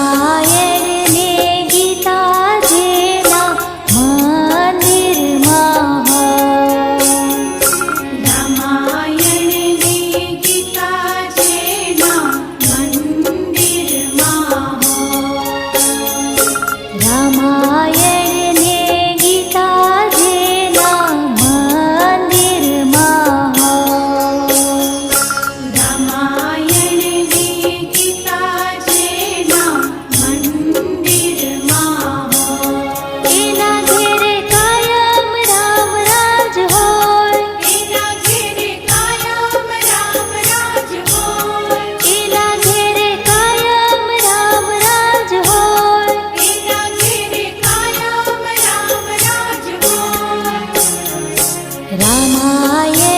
मा ராமாய.